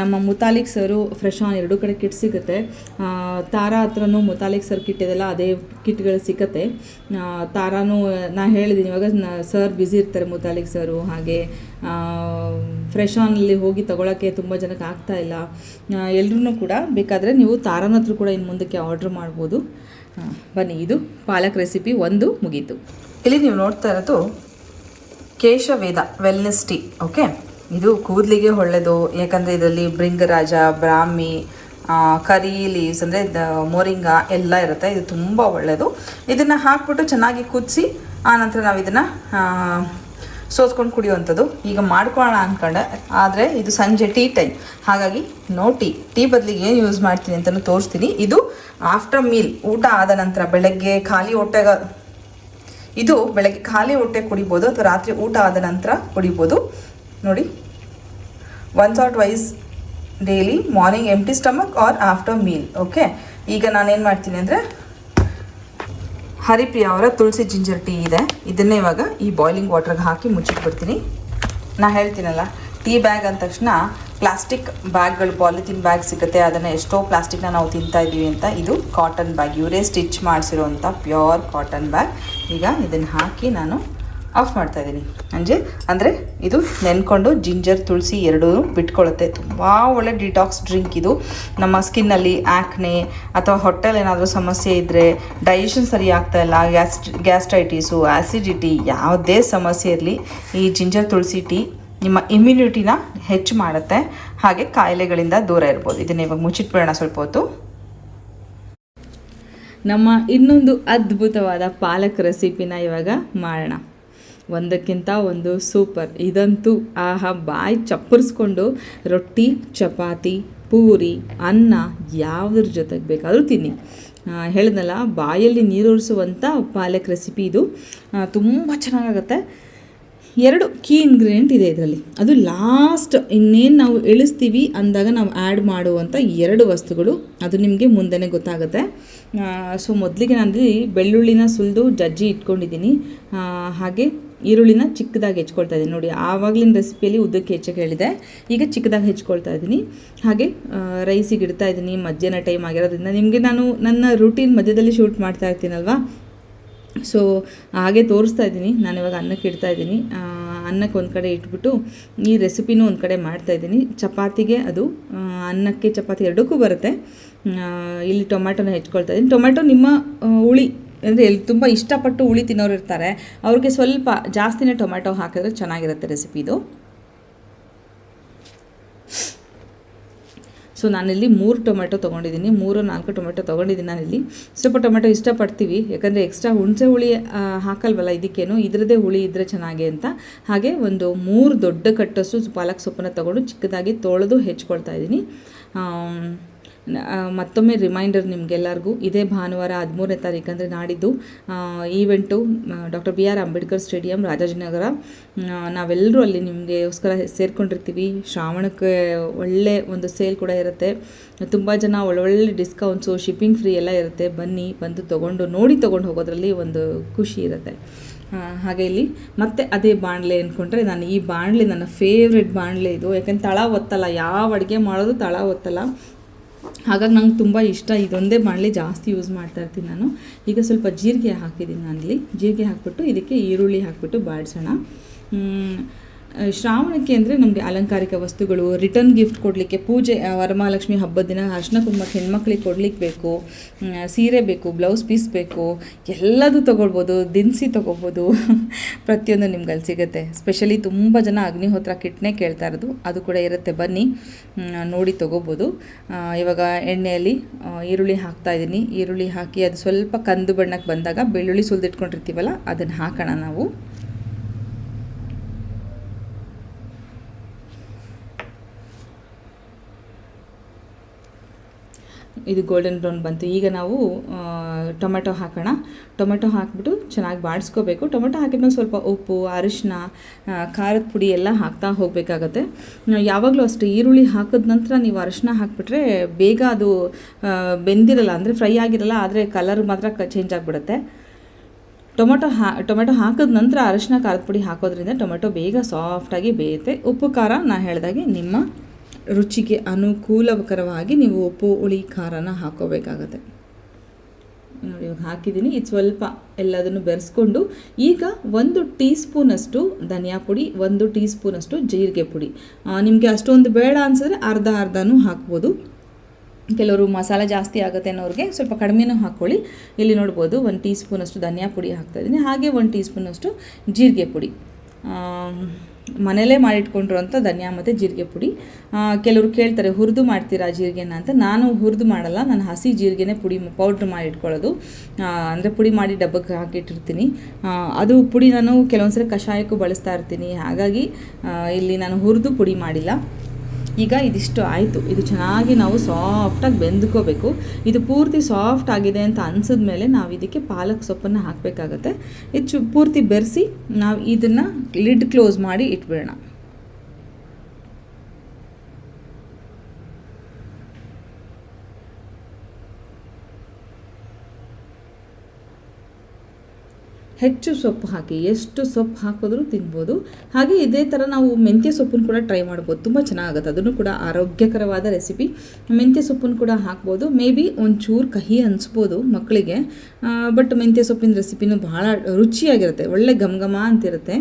ನಮ್ಮ ಮುತಾಲಿಕ್ ಸರು, ಫ್ರೆಶ್ ಆನ್ ಎರಡೂ ಕಡೆ ಕಿಟ್ ಸಿಗುತ್ತೆ. ತಾರಾ ಹತ್ರನೂ ಮುತಾಲಿಕ್ ಸರ್ ಕಿಟ್ ಇದೆಲ್ಲ ಅದೇ ಕಿಟ್ಗಳು ಸಿಕ್ಕತ್ತೆ. ತಾರಾನೂ ನಾ ಹೇಳಿದ್ದೀನಿ ಇವಾಗ ಸರ್ ಬ್ಯುಸಿ ಇರ್ತಾರೆ ಮುತಾಲಿಕ್ ಸರು, ಹಾಗೆ ಫ್ರೆಶ್ ಆನಲ್ಲಿ ಹೋಗಿ ತೊಗೊಳಕ್ಕೆ ತುಂಬ ಜನಕ್ಕೆ ಆಗ್ತಾ ಇಲ್ಲ. ಎಲ್ಲರೂ ಕೂಡ ಬೇಕಾದರೆ ನೀವು ತಾರಾನ ಹತ್ರ ಕೂಡ ಇನ್ನು ಮುಂದಕ್ಕೆ ಆರ್ಡ್ರ್ ಮಾಡ್ಬೋದು. ಬನ್ನಿ, ಇದು ಪಾಲಕ್ ರೆಸಿಪಿ ಒಂದು ಮುಗೀತು. ಇಲ್ಲಿ ನೀವು ನೋಡ್ತಾ ಇರೋದು ಕೇಶವೇದ ವೆಲ್ನೆಸ್ ಟೀ ಓಕೆ ಇದು ಕೂದಲಿಗೆ ಒಳ್ಳೆಯದು ಯಾಕಂದರೆ ಇದರಲ್ಲಿ ಭೃಂಗರಾಜ, ಬ್ರಾಹ್ಮಿ ಕರಿ ಲೀವ್ಸ್ ಅಂದರೆ ಮೋರಿಂಗ ಎಲ್ಲ ಇರುತ್ತೆ. ಇದು ತುಂಬ ಒಳ್ಳೆಯದು ಇದನ್ನು ಹಾಕ್ಬಿಟ್ಟು ಚೆನ್ನಾಗಿ ಕುದಿಸಿ ಆನಂತರ ನಾವು ಇದನ್ನು ಸೋಸ್ಕೊಂಡು ಕುಡಿಯುವಂಥದ್ದು. ಈಗ ಮಾಡ್ಕೊಳ್ಳೋಣ ಅಂದ್ಕೊಂಡೆ ಆದರೆ ಇದು ಸಂಜೆ ಟೀ ಟೈಮ್ ಹಾಗಾಗಿ ನೋ ಟೀ ಟೀ ಬದಲಿಗೆ ಏನು ಯೂಸ್ ಮಾಡ್ತೀನಿ ಅಂತಲೂ ತೋರಿಸ್ತೀನಿ. ಇದು ಆಫ್ಟರ್ ಮೀಲ್ ಊಟ ಆದ ನಂತರ ಬೆಳಗ್ಗೆ ಖಾಲಿ ಹೊಟ್ಟೆಗ ಇದು ಬೆಳಗ್ಗೆ ಖಾಲಿ ಹೊಟ್ಟೆ ಕುಡಿಬೋದು ಅಥವಾ ರಾತ್ರಿ ಊಟ ಆದ ನಂತರ ಕುಡಿಬೋದು. ನೋಡಿ once or twice daily morning empty stomach or after meal okay ಈಗ ನಾನೇನು ಮಾಡ್ತೀನಿ ಅಂದರೆ, ಹರಿಪ್ರಿಯ ಅವರ ತುಳಸಿ ಜಿಂಜರ್ ಟೀ ಇದೆ. ಇದನ್ನೇ ಇವಾಗ ಈ ಬಾಯ್ಲಿಂಗ್ ವಾಟರ್ಗೆ ಹಾಕಿ ಮುಚ್ಚಿಟ್ಬಿಡ್ತೀನಿ. ನಾ ಹೇಳ್ತೀನಲ್ಲ, ಟೀ ಬ್ಯಾಗ್ ಅಂದ ತಕ್ಷಣ ಪ್ಲಾಸ್ಟಿಕ್ ಬ್ಯಾಗ್ಗಳು, ಪಾಲಿಥಿನ್ ಬ್ಯಾಗ್ ಸಿಗುತ್ತೆ. ಅದನ್ನು ಎಷ್ಟೋ ಪ್ಲಾಸ್ಟಿಕ್ನ ನಾವು ತಿಂತಾ ಇದ್ದೀವಿ ಅಂತ. ಇದು ಕಾಟನ್ ಬ್ಯಾಗ್ ಇವರೇ ಸ್ಟಿಚ್ ಮಾಡಿಸಿರೋಂಥ ಪ್ಯೂರ್ ಕಾಟನ್ ಬ್ಯಾಗ್ ಈಗ ಇದನ್ನು ಹಾಕಿ ನಾನು ಆಫ್ ಮಾಡ್ತಾ ಇದ್ದೀನಿ. ಅಂಜೆ, ಅಂದರೆ ಇದು ನೆನ್ಕೊಂಡು ಜಿಂಜರ್ ತುಳಸಿ ಎರಡೂ ಬಿಟ್ಕೊಳ್ಳುತ್ತೆ ತುಂಬ ಒಳ್ಳೆ ಡಿಟಾಕ್ಸ್ ಡ್ರಿಂಕ್ ಇದು. ನಮ್ಮ ಸ್ಕಿನ್ನಲ್ಲಿ ಆ್ಯಕ್ನೆ ಅಥವಾ ಹೊಟ್ಟೆಲಿ ಏನಾದರೂ ಸಮಸ್ಯೆ ಇದ್ದರೆ ಡೈಜೆಷನ್ ಸರಿ ಆಗ್ತಾ ಇಲ್ಲ ಗ್ಯಾಸ್ ಗ್ಯಾಸ್ಟ್ರೈಟಿಸು ಆ್ಯಸಿಡಿಟಿ ಯಾವುದೇ ಸಮಸ್ಯೆ ಇರಲಿ, ಈ ಜಿಂಜರ್ ತುಳಸಿ ಟೀ ನಿಮ್ಮ ಇಮ್ಯುನಿಟಿನ ಹೆಚ್ಚು ಮಾಡುತ್ತೆ. ಹಾಗೆ ಕಾಯಿಲೆಗಳಿಂದ ದೂರ ಇರ್ಬೋದು. ಇದನ್ನು ಇವಾಗ ಮುಚ್ಚಿಟ್ಬಿಡೋಣ ಸ್ವಲ್ಪ ಹೊತ್ತು. ನಮ್ಮ ಇನ್ನೊಂದು ಅದ್ಭುತವಾದ ಪಾಲಕ್ ರೆಸಿಪಿನ ಇವಾಗ ಮಾಡೋಣ. ಒಂದಕ್ಕಿಂತ ಒಂದು ಸೂಪರ್. ಇದಂತೂ, ಆಹಾ, ಬಾಯಿ ಚಪ್ಪರಿಸ್ಕೊಂಡು ರೊಟ್ಟಿ, ಚಪಾತಿ, ಪೂರಿ, ಅನ್ನ ಯಾವುದ್ರ ಜೊತೆಗೆ ಬೇಕಾದರೂ ತಿನ್ನಿ. ಹೇಳಿದ್ನಲ್ಲ ಬಾಯಲ್ಲಿ ನೀರೂರಿಸುವಂಥ ಪಾಲಕ್ ರೆಸಿಪಿ ಇದು. ತುಂಬ ಚೆನ್ನಾಗಾಗುತ್ತೆ. ಎರಡು ಕೀ ಇಂಗ್ರೀಡಿಯೆಂಟ್ ಇದೆ ಇದರಲ್ಲಿ. ಅದು ಲಾಸ್ಟ್ ಇನ್ನೇನು ನಾವು ಇಳಿಸ್ತೀವಿ ಅಂದಾಗ ನಾವು ಆ್ಯಡ್ ಮಾಡುವಂಥ ಎರಡು ವಸ್ತುಗಳು. ಅದು ನಿಮಗೆ ಮುಂದೆನೇ ಗೊತ್ತಾಗುತ್ತೆ. ಸೊ ಮೊದಲಿಗೆ ನಾನು ಬೆಳ್ಳುಳ್ಳಿನ ಸುಲಿದು ಜಜ್ಜಿ ಇಟ್ಕೊಂಡಿದ್ದೀನಿ. ಹಾಗೆ ಈರುಳ್ಳಿನ ಚಿಕ್ಕದಾಗಿ ಹೆಚ್ಕೊಳ್ತಾ ಇದ್ದೀನಿ. ನೋಡಿ, ಆವಾಗಲಿನ ರೆಸಿಪಿಯಲ್ಲಿ ಉದ್ದಕ್ಕೆ ಹೆಚ್ಚಕ್ಕೆ ಹೇಳಿದೆ. ಈಗ ಚಿಕ್ಕದಾಗಿ ಹೆಚ್ಕೊಳ್ತಾ ಇದ್ದೀನಿ. ಹಾಗೆ ರೈಸಿಗೆ ಇಡ್ತಾ ಇದ್ದೀನಿ. ಮಧ್ಯಾಹ್ನ ಟೈಮ್ ಆಗಿರೋದ್ರಿಂದ ನಿಮಗೆ ನಾನು ನನ್ನ ರೂಟೀನ್ ಮಧ್ಯದಲ್ಲಿ ಶೂಟ್ ಮಾಡ್ತಾ ಇರ್ತೀನಲ್ವಾ? ಸೊ ಹಾಗೆ ತೋರಿಸ್ತಾ ಇದ್ದೀನಿ. ನಾನು ಇವಾಗ ಅನ್ನಕ್ಕೆ ಇಡ್ತಾ ಇದ್ದೀನಿ. ಅನ್ನಕ್ಕೆ ಒಂದು ಕಡೆ ಇಟ್ಬಿಟ್ಟು ಈ ರೆಸಿಪಿನೂ ಒಂದು ಕಡೆ ಮಾಡ್ತಾ ಇದ್ದೀನಿ. ಚಪಾತಿಗೆ ಅದು ಅನ್ನಕ್ಕೆ ಚಪಾತಿ ಎರಡಕ್ಕೂ ಬರುತ್ತೆ. ಇಲ್ಲಿ ಟೊಮ್ಯಾಟೊನ ಹೆಚ್ಕೊಳ್ತಾ ಇದ್ದೀನಿ. ಟೊಮ್ಯಾಟೊ ನಿಮ್ಮ ಹುಳಿ. ಅಂದರೆ ಎಲ್ಲಿ ತುಂಬ ಇಷ್ಟಪಟ್ಟು ಹುಳಿ ತಿನ್ನೋರು ಇರ್ತಾರೆ. ಅವ್ರಿಗೆ ಸ್ವಲ್ಪ ಜಾಸ್ತಿನೇ ಟೊಮ್ಯಾಟೊ ಹಾಕಿದ್ರೆ ಚೆನ್ನಾಗಿರುತ್ತೆ ರೆಸಿಪಿ ಇದು. ಸೊ ನಾನಿಲ್ಲಿ ಮೂರು ಟೊಮೆಟೊ ತೊಗೊಂಡಿದ್ದೀನಿ. ಮೂರು, ನಾಲ್ಕು ಟೊಮೆಟೊ ತೊಗೊಂಡಿದ್ದೀನಿ ನಾನಿಲ್ಲಿ. ಸ್ವಲ್ಪ ಟೊಮೆಟೊ ಇಷ್ಟಪಡ್ತೀವಿ. ಯಾಕಂದರೆ ಎಕ್ಸ್ಟ್ರಾ ಹುಣಸೆ ಹುಳಿ ಹಾಕಲ್ವಲ್ಲ ಇದಕ್ಕೇನು? ಇದರದೇ ಹುಳಿ ಇದ್ದರೆ ಚೆನ್ನಾಗಿ ಅಂತ. ಹಾಗೆ ಒಂದು ಮೂರು ದೊಡ್ಡ ಕಟ್ಟಷ್ಟು ಪಾಲಕ್ ಸೊಪ್ಪನ್ನು ತೊಗೊಂಡು ಚಿಕ್ಕದಾಗಿ ತೊಳೆದು ಹೆಚ್ಕೊಳ್ತಾ ಇದ್ದೀನಿ. ಮತ್ತೊಮ್ಮೆ ರಿಮೈಂಡರ್ ನಿಮಗೆಲ್ಲರಿಗೂ ಇದೇ ಭಾನುವಾರ ಹದಿಮೂರನೇ ತಾರೀಕು ಅಂದರೆ ನಾಡಿದ್ದು event doctor B R Ambedkar stadium, Rajajinagar. ನಾವೆಲ್ಲರೂ ಅಲ್ಲಿ ನಿಮಗೆಗೋಸ್ಕರ ಸೇರ್ಕೊಂಡಿರ್ತೀವಿ. ಶ್ರಾವಣಕ್ಕೆ ಒಳ್ಳೆ ಒಂದು ಸೇಲ್ ಕೂಡ ಇರುತ್ತೆ. ತುಂಬ ಜನ ಒಳ್ಳೊಳ್ಳೆ ಡಿಸ್ಕೌಂಟ್ಸು, ಶಿಪ್ಪಿಂಗ್ ಫ್ರೀ ಎಲ್ಲ ಇರುತ್ತೆ. ಬನ್ನಿ, ಬಂದು ತೊಗೊಂಡು, ನೋಡಿ ತೊಗೊಂಡು ಹೋಗೋದ್ರಲ್ಲಿ ಒಂದು ಖುಷಿ ಇರುತ್ತೆ. ಹಾಗೆ ಇಲ್ಲಿ ಮತ್ತೆ ಅದೇ ಬಾಣಲೆ ಅಂದ್ಕೊಂಡ್ರೆ ನಾನು ಈ ಬಾಣಲೆ ನನ್ನ ಫೇವ್ರೆಟ್ ಬಾಣಲೆ ಇದು. ಯಾಕಂದ್ರೆ ತಳ ಒತ್ತಲ್ಲ, ಯಾವ ಅಡುಗೆ ಮಾಡೋದು ತಳ ಒತ್ತಲ್ಲ. ಹಾಗಾಗಿ ನಂಗೆ ತುಂಬ ಇಷ್ಟ, ಇದೊಂದೇ ಮಾಡಲಿ ಜಾಸ್ತಿ ಯೂಸ್ ಮಾಡ್ತಾ ಇರ್ತೀನಿ ನಾನು. ಈಗ ಸ್ವಲ್ಪ ಜೀರಿಗೆ ಹಾಕಿದ್ದೀನಿ ನಾನಿಲ್ಲಿ. ಜೀರಿಗೆ ಹಾಕ್ಬಿಟ್ಟು, ಇದಕ್ಕೆ ಈರುಳ್ಳಿ ಹಾಕ್ಬಿಟ್ಟು ಬಾಡಿಸೋಣ ಶ್ರಾವಣಕ್ಕೆ ಅಂದರೆ ನಮಗೆ ಅಲಂಕಾರಿಕ ವಸ್ತುಗಳು ರಿಟರ್ನ್ ಗಿಫ್ಟ್ ಕೊಡಲಿಕ್ಕೆ ಪೂಜೆ ವರಮಹಾಲಕ್ಷ್ಮಿ ಹಬ್ಬದ ದಿನ ಅರ್ಶನ ಕುಂಭಕ್ಕೆ ಹೆಣ್ಮಕ್ಳಿಗೆ ಕೊಡ್ಲಿಕ್ಕೆ ಬೇಕು ಸೀರೆ ಬೇಕು ಬ್ಲೌಸ್ ಪೀಸ್ ಬೇಕು, ಎಲ್ಲದೂ ತೊಗೊಳ್ಬೋದು, ದಿನಸಿ ತೊಗೋಬೋದು ಪ್ರತಿಯೊಂದು ನಿಮ್ಗೆ ಅಲ್ಲಿ ಸಿಗುತ್ತೆ. ಸ್ಪೆಷಲಿ ತುಂಬ ಜನ ಅಗ್ನಿಹೋತ್ರ ಕಿಟ್ನೆ ಕೇಳ್ತಾ ಇರೋದು. ಅದು ಕೂಡ ಇರುತ್ತೆ. ಬನ್ನಿ. ನೋಡಿ ತೊಗೋಬೋದು ಇವಾಗ ಎಣ್ಣೆಯಲ್ಲಿ ಈರುಳ್ಳಿ ಹಾಕ್ತಾ ಇದ್ದೀನಿ. ಈರುಳ್ಳಿ ಹಾಕಿ ಅದು ಸ್ವಲ್ಪ ಕಂದು ಬಣ್ಣಕ್ಕೆ ಬಂದಾಗ ಬೆಳ್ಳುಳ್ಳಿ ಸುಲಿದಿಟ್ಕೊಂಡಿರ್ತೀವಲ್ಲ, ಅದನ್ನು ಹಾಕೋಣ ನಾವು. ಇದು ಗೋಲ್ಡನ್ ಬ್ರೌನ್ ಬಂತು. ಈಗ ನಾವು ಟೊಮೆಟೊ ಹಾಕೋಣ. ಟೊಮೆಟೊ ಹಾಕಿಬಿಟ್ಟು ಚೆನ್ನಾಗಿ ಬಾಡಿಸ್ಕೋಬೇಕು. ಟೊಮೆಟೊ ಹಾಕಿದ್ಮೇಲೆ ಸ್ವಲ್ಪ ಉಪ್ಪು ಅರಿಶಿನ ಖಾರದ ಪುಡಿ ಎಲ್ಲ ಹಾಕ್ತಾ ಹೋಗಬೇಕಾಗತ್ತೆ. ಯಾವಾಗಲೂ ಅಷ್ಟೇ ಈರುಳ್ಳಿ ಹಾಕಿದ ನಂತರ ನೀವು ಅರಿಶಿನ ಹಾಕಿಬಿಟ್ರೆ ಬೇಗ ಅದು ಬೆಂದಿರಲ್ಲ, ಅಂದರೆ ಫ್ರೈ ಆಗಿರಲ್ಲ, ಆದರೆ ಕಲರ್ ಮಾತ್ರ ಚೇಂಜ್ ಆಗಿಬಿಡುತ್ತೆ. ಟೊಮೆಟೊ ಹಾ, ಟೊಮೆಟೊ ಹಾಕಿದ ನಂತರ ಅರಿಶಿನ ಖಾರದ ಪುಡಿ ಹಾಕೋದ್ರಿಂದ ಟೊಮೆಟೊ ಬೇಗ ಸಾಫ್ಟಾಗಿ ಬೇಯುತ್ತೆ. ಉಪ್ಪು, ಖಾರ ನಾನು ಹೇಳಿದಾಗೆ ನಿಮ್ಮ ರುಚಿಗೆ ಅನುಕೂಲಕರವಾಗಿ ನೀವು ಉಪ್ಪು, ಹುಳಿ, ಖಾರನ ಹಾಕೋಬೇಕಾಗತ್ತೆ. ನೋಡಿ, ಇವಾಗ ಹಾಕಿದ್ದೀನಿ. ಇದು ಸ್ವಲ್ಪ ಎಲ್ಲದನ್ನು ಬೆರೆಸ್ಕೊಂಡು, ಈಗ ಒಂದು ಟೀ ಸ್ಪೂನಷ್ಟು ಧನಿಯಾ ಪುಡಿ, ಒಂದು ಟೀ ಸ್ಪೂನಷ್ಟು ಜೀರಿಗೆ ಪುಡಿ. ನಿಮಗೆ ಅಷ್ಟೊಂದು ಬೇಡ ಅನ್ಸಿದ್ರೆ ಅರ್ಧ ಅರ್ಧನೂ ಹಾಕ್ಬೋದು. ಕೆಲವರು ಮಸಾಲೆ ಜಾಸ್ತಿ ಆಗುತ್ತೆ ಅನ್ನೋರಿಗೆ ಸ್ವಲ್ಪ ಕಡಿಮೆನೂ ಹಾಕ್ಕೊಳ್ಳಿ ಇಲ್ಲಿ ನೋಡ್ಬೋದು, ಒಂದು ಟೀ ಸ್ಪೂನಷ್ಟು ಧನಿಯಾ ಪುಡಿ ಹಾಕ್ತಾಯಿದ್ದೀನಿ ಹಾಗೆ ಒಂದು ಟೀ ಸ್ಪೂನಷ್ಟು ಜೀರಿಗೆ ಪುಡಿ. ಮನೇಲೇ ಮಾಡಿಟ್ಕೊಂಡಿರುವಂಥ ಧನಿಯಾ ಮತ್ತು ಜೀರಿಗೆ ಪುಡಿ. ಕೆಲವರು ಕೇಳ್ತಾರೆ, ಹುರಿದು ಮಾಡ್ತೀರಾ ಜೀರಿಗೆನ ಅಂತ. ನಾನು ಹುರಿದು ಮಾಡಲ್ಲ, ನಾನು ಹಸಿ ಜೀರಿಗೆನೇ ಪುಡಿ ಪೌಡ್ರ್ ಮಾಡಿ ಇಟ್ಕೊಳ್ಳೋದು ಅಂದರೆ ಪುಡಿ ಮಾಡಿ ಡಬ್ಬಕ್ಕೆ ಹಾಕಿಟ್ಟಿರ್ತೀನಿ. ಅದು ಪುಡಿ ನಾನು ಕೆಲವೊಂದ್ಸರಿ ಕಷಾಯಕ್ಕೂ ಬಳಸ್ತಾ ಇರ್ತೀನಿ. ಹಾಗಾಗಿ ಇಲ್ಲಿ ನಾನು ಹುರಿದು ಪುಡಿ ಮಾಡಿಲ್ಲ. ಈಗ ಇದಿಷ್ಟು ಆಯಿತು. ಇದು ಚೆನ್ನಾಗಿ ನಾವು ಸಾಫ್ಟಾಗಿ ಬೆಂದ್ಕೋಬೇಕು. ಇದು ಪೂರ್ತಿ ಸಾಫ್ಟ್ ಆಗಿದೆ ಅಂತ ಅನ್ಸಿದ್ಮೇಲೆ ನಾವು ಇದಕ್ಕೆ ಪಾಲಕ್ ಸೊಪ್ಪನ್ನು ಹಾಕಬೇಕಾಗತ್ತೆ. ಇದು ಪೂರ್ತಿ ಬೆರೆಸಿ ನಾವು ಇದನ್ನು ಲಿಡ್ ಕ್ಲೋಸ್ ಮಾಡಿ ಇಟ್ಬಿಡೋಣ. ಹೆಚ್ಚು ಸೊಪ್ಪು ಹಾಕಿ, ಎಷ್ಟು ಸೊಪ್ಪು ಹಾಕಿದ್ರೂ ತಿನ್ಬೋದು. ಹಾಗೆ ಇದೇ ಥರ ನಾವು ಮೆಂತ್ಯ ಸೊಪ್ಪನ್ನು ಕೂಡ ಟ್ರೈ ಮಾಡ್ಬೋದು. ತುಂಬ ಚೆನ್ನಾಗುತ್ತೆ. ಅದನ್ನು ಕೂಡ ಆರೋಗ್ಯಕರವಾದ ರೆಸಿಪಿ ಮೆಂತ್ಯ ಸೊಪ್ಪನ್ನು ಕೂಡ ಹಾಕ್ಬೋದು. ಮೇ ಬಿ ಒಂಚೂರು ಕಹಿ ಅನಿಸ್ಬೋದು ಮಕ್ಕಳಿಗೆ. ಬಟ್ ಮೆಂತ್ಯ ಸೊಪ್ಪಿನ ರೆಸಿಪಿನೂ ಭಾಳ ರುಚಿಯಾಗಿರುತ್ತೆ. ಒಳ್ಳೆ ಘಮ ಘಮ ಅಂತಿರುತ್ತೆ.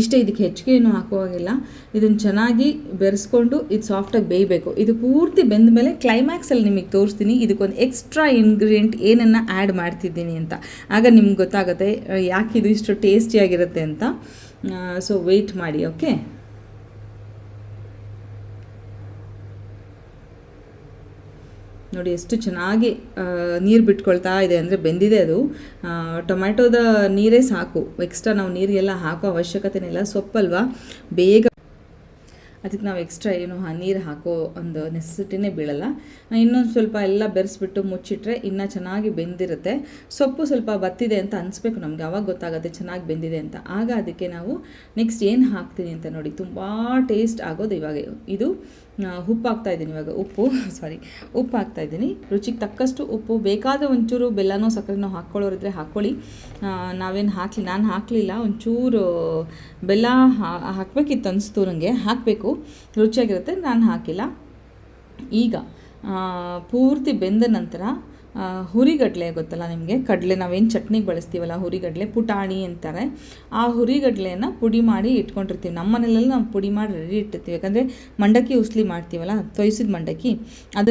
ಇಷ್ಟೇ ಇದಕ್ಕೆ ಹೆಚ್ಚಿಗೆ ಏನು ಹಾಕುವಾಗಿಲ್ಲ ಇದನ್ನು ಚೆನ್ನಾಗಿ ಬೆರೆಸ್ಕೊಂಡು ಇದು ಸಾಫ್ಟಾಗಿ ಬೇಯಬೇಕು. ಇದು ಪೂರ್ತಿ ಬೆಂದ ಮೇಲೆ ಕ್ಲೈಮ್ಯಾಕ್ಸಲ್ಲಿ ನಿಮಗೆ ತೋರಿಸ್ತೀನಿ. ಇದಕ್ಕೊಂದು ಎಕ್ಸ್ಟ್ರಾ ಇಂಗ್ರೀಡಿಯೆಂಟ್ ಏನನ್ನು ಆ್ಯಡ್ ಮಾಡ್ತಿದ್ದೀನಿ ಅಂತ. ಆಗ ನಿಮ್ಗೆ ಗೊತ್ತಾಗುತ್ತೆ, ಯಾಕೆ ಇದು ಇಷ್ಟು ಟೇಸ್ಟಿಯಾಗಿರುತ್ತೆ ಅಂತ. ಸೊ ವೆಯ್ಟ್ ಮಾಡಿ ಓಕೆ ನೋಡಿ ಎಷ್ಟು ಚೆನ್ನಾಗಿ ನೀರು ಬಿಟ್ಕೊಳ್ತಾ ಇದೆ ಅಂದರೆ ಬೆಂದಿದೆ ಅದು. ಟೊಮ್ಯಾಟೋದ ನೀರೇ ಸಾಕು. ಎಕ್ಸ್ಟ್ರಾ ನಾವು ನೀರಿಗೆಲ್ಲ ಹಾಕೋ ಅವಶ್ಯಕತೆನಿಲ್ಲ ಸೊಪ್ಪಲ್ವಾ? ಬೇಗ ಅದಕ್ಕೆ ನಾವು ಎಕ್ಸ್ಟ್ರಾ ಏನು ಆ ನೀರು ಹಾಕೋ ಒಂದು ನೆಸೆಸಿಟಿನೇ ಬೀಳಲ್ಲ. ಇನ್ನೊಂದು ಸ್ವಲ್ಪ ಎಲ್ಲ ಬೆರೆಸ್ಬಿಟ್ಟು ಮುಚ್ಚಿಟ್ರೆ ಇನ್ನೂ ಚೆನ್ನಾಗಿ ಬೆಂದಿರುತ್ತೆ. ಸೊಪ್ಪು ಸ್ವಲ್ಪ ಬತ್ತಿದೆ ಅಂತ ಅನಿಸ್ಬೇಕು ನಮಗೆ. ಅವಾಗ ಗೊತ್ತಾಗುತ್ತೆ ಚೆನ್ನಾಗಿ ಬೆಂದಿದೆ ಅಂತ. ಆಗ ಅದಕ್ಕೆ ನಾವು ನೆಕ್ಸ್ಟ್ ಏನು ಹಾಕ್ತೀನಿ ಅಂತ ನೋಡಿ. ತುಂಬ ಟೇಸ್ಟ್ ಆಗೋದು ಇವಾಗ. ಇದು ಉಪ್ಪು ಹಾಕ್ತಾ ಇದ್ದೀನಿ ಇವಾಗ. ಉಪ್ಪು ಸಾರಿ ಉಪ್ಪು ಹಾಕ್ತಾ ಇದ್ದೀನಿ. ರುಚಿಗೆ ತಕ್ಕಷ್ಟು ಉಪ್ಪು ಬೇಕಾದ ಒಂಚೂರು ಬೆಲ್ಲನೋ, ಸಕ್ಕರೆನೋ ಹಾಕ್ಕೊಳ್ಳೋರಿದ್ರೆ ಹಾಕ್ಕೊಳ್ಳಿ. ನಾವೇನು ಹಾಕಲಿ, ನಾನು ಹಾಕಲಿಲ್ಲ, ಒಂಚೂರು ಬೆಲ್ಲ ಹಾಕಬೇಕಿತ್ತು ಅನಿಸ್ತು ನನಗೆ ಹಾಕಬೇಕು. ರುಚಿಯಾಗಿರುತ್ತೆ, ನಾನು ಹಾಕಿಲ್ಲ. ಈಗ ಪೂರ್ತಿ ಬೆಂದ ನಂತರ ಹುರಿಗಡಲೆ ಗೊತ್ತಲ್ಲ ನಿಮಗೆ? ಕಡಲೆ, ನಾವೇನು ಚಟ್ನಿಗೆ ಬಳಸ್ತೀವಲ್ಲ ಹುರಿಗಡಲೆ? ಪುಟಾಣಿ ಅಂತಾರೆ. ಆ ಹುರಿಗಡಲೆನ ಪುಡಿ ಮಾಡಿ ಇಟ್ಕೊಂಡಿರ್ತೀವಿ. ನಮ್ಮ ಮನೆಯಲ್ಲೆಲ್ಲ ನಾವು ಪುಡಿ ಮಾಡಿ ರೆಡಿ ಇಟ್ಟಿರ್ತೀವಿ. ಯಾಕಂದರೆ ಮಂಡಕ್ಕಿ ಉಸ್ಲಿ ಮಾಡ್ತೀವಲ್ಲ, ತೊಯ್ಸಿದ ಮಂಡಕ್ಕಿ, ಅದು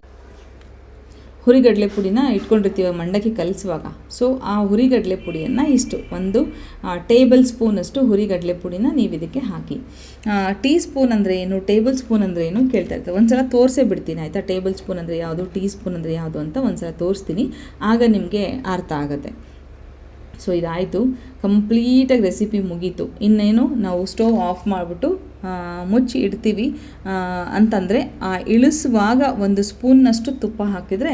ಹುರಿಗಡಲೆ ಪುಡಿನ ಇಟ್ಕೊಂಡಿರ್ತೀವಿ ಮಂಡಕ್ಕಿ ಕಲಿಸುವಾಗ. ಸೊ ಆ ಹುರಿಗಡಲೆ ಪುಡಿಯನ್ನು ಇಷ್ಟು, ಒಂದು ಟೇಬಲ್ ಸ್ಪೂನಷ್ಟು ಹುರಿಗಡಲೆ ಪುಡಿನ ನೀವು ಇದಕ್ಕೆ ಹಾಕಿ. ಟೀ ಸ್ಪೂನ್ ಅಂದರೆ ಏನು? ಟೇಬಲ್ ಸ್ಪೂನ್ ಅಂದರೆ ಏನು ಕೇಳ್ತಾ ಇರ್ತಾರೆ ಒಂದ್ಸಲ ತೋರಿಸೇ ಬಿಡ್ತೀನಿ, ಆಯಿತಾ? ಟೇಬಲ್ ಸ್ಪೂನ್ ಅಂದರೆ ಯಾವುದು ಟೀ ಸ್ಪೂನ್ ಅಂದರೆ ಯಾವುದು ಅಂತ ಒಂದು ಸಲ ತೋರಿಸ್ತೀನಿ. ಆಗ ನಿಮಗೆ ಅರ್ಥ ಆಗುತ್ತೆ. ಸೊ ಇದಾಯಿತು. ಕಂಪ್ಲೀಟಾಗಿ ರೆಸಿಪಿ ಮುಗೀತು. ಇನ್ನೇನು, ನಾವು ಸ್ಟವ್ ಆಫ್ ಮಾಡಿಬಿಟ್ಟು ಮುಚ್ಚಿ ಇಡ್ತೀವಿ. ಅಂತಂದರೆ ಆ ಇಳಿಸುವಾಗ ಒಂದು ಸ್ಪೂನ್ನಷ್ಟು ತುಪ್ಪ ಹಾಕಿದರೆ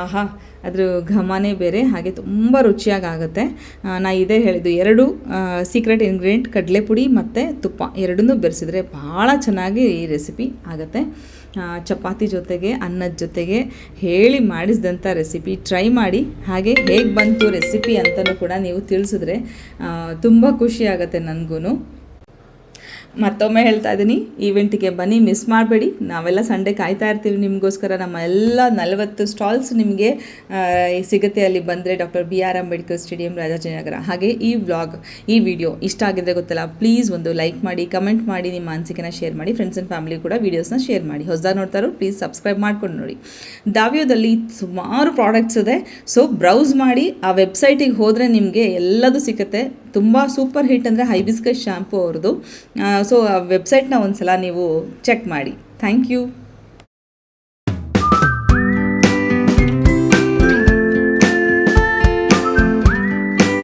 ಆಹಾ, ಅದ್ರ ಘಮನೇ ಬೇರೆ, ಹಾಗೆ ತುಂಬ ರುಚಿಯಾಗಿ ಆಗುತ್ತೆ. ಇದೇ ಹೇಳಿದ್ದು, ಎರಡು ಸೀಕ್ರೆಟ್ ಇಂಗ್ರೀಡಿಯೆಂಟ್ ಕಡಲೆಪುಡಿ ಮತ್ತು ತುಪ್ಪ, ಎರಡನ್ನೂ ಬೆರೆಸಿದ್ರೆ ಭಾಳ ಚೆನ್ನಾಗಿ ಈ ರೆಸಿಪಿ ಆಗುತ್ತೆ. ಚಪಾತಿ ಜೊತೆಗೆ, ಅನ್ನದ ಜೊತೆಗೆ ಹೇಳಿ ಮಾಡಿಸಿದಂಥ ರೆಸಿಪಿ ಟ್ರೈ ಮಾಡಿ, ಹಾಗೆ ಹೇಗೆ ಬಂತು ರೆಸಿಪಿ ಅಂತಲೂ ಕೂಡ ನೀವು ತಿಳಿಸಿದ್ರೆ ತುಂಬ ಖುಷಿಯಾಗತ್ತೆ ನನಗೂ ಮತ್ತೊಮ್ಮೆ ಹೇಳ್ತಾ ಇದ್ದೀನಿ ಈವೆಂಟಿಗೆ ಬನ್ನಿ ಮಿಸ್ ಮಾಡಬೇಡಿ. ನಾವೆಲ್ಲ ಸಂಡೇ ಕಾಯ್ತಾ ಇರ್ತೀವಿ ನಿಮಗೋಸ್ಕರ. ನಮ್ಮ ಎಲ್ಲ ನಲವತ್ತು ಸ್ಟಾಲ್ಸ್ ನಿಮಗೆ ಸಿಗುತ್ತೆ ಅಲ್ಲಿ ಬಂದರೆ doctor B R Ambedkar stadium Rajajinagar. ಹಾಗೆ ಈ ವ್ಲಾಗ್ ಈ ವಿಡಿಯೋ ಇಷ್ಟ ಆಗಿದ್ರೆ ಗೊತ್ತಲ್ಲ ಪ್ಲೀಸ್ ಒಂದು ಲೈಕ್ ಮಾಡಿ ಕಮೆಂಟ್ ಮಾಡಿ, ನಿಮ್ಮ ಅನಿಸಿಕೆನ ಶೇರ್ ಮಾಡಿ ಫ್ರೆಂಡ್ಸ್ ಆ್ಯಂಡ್ ಫ್ಯಾಮಿಲಿ ಕೂಡ ವೀಡಿಯೋಸ್ನ ಶೇರ್ ಮಾಡಿ. ಹೊಸದಾಗಿ ನೋಡ್ತಾರೋ ಪ್ಲೀಸ್ ಸಬ್ಸ್ಕ್ರೈಬ್ ಮಾಡ್ಕೊಂಡು ನೋಡಿ. ದಾವ್ಯೋದಲ್ಲಿ ಸುಮಾರು ಪ್ರಾಡಕ್ಟ್ಸ್ ಇದೆ. ಸೊ ಬ್ರೌಸ್ ಮಾಡಿ, ಆ ವೆಬ್ಸೈಟಿಗೆ ಹೋದರೆ ನಿಮಗೆ ಎಲ್ಲದೂ ಸಿಗುತ್ತೆ. ತುಂಬ ಸೂಪರ್ ಹಿಟ್ ಅಂದರೆ ಹೈಬಿಸ್ಕಸ್ ಶ್ಯಾಂಪು ಅವ್ರದ್ದು. ಸೊ ಆ ವೆಬ್ಸೈಟ್ನ ಒಂದು ಸಲ ನೀವು ಚೆಕ್ ಮಾಡಿ. Thank you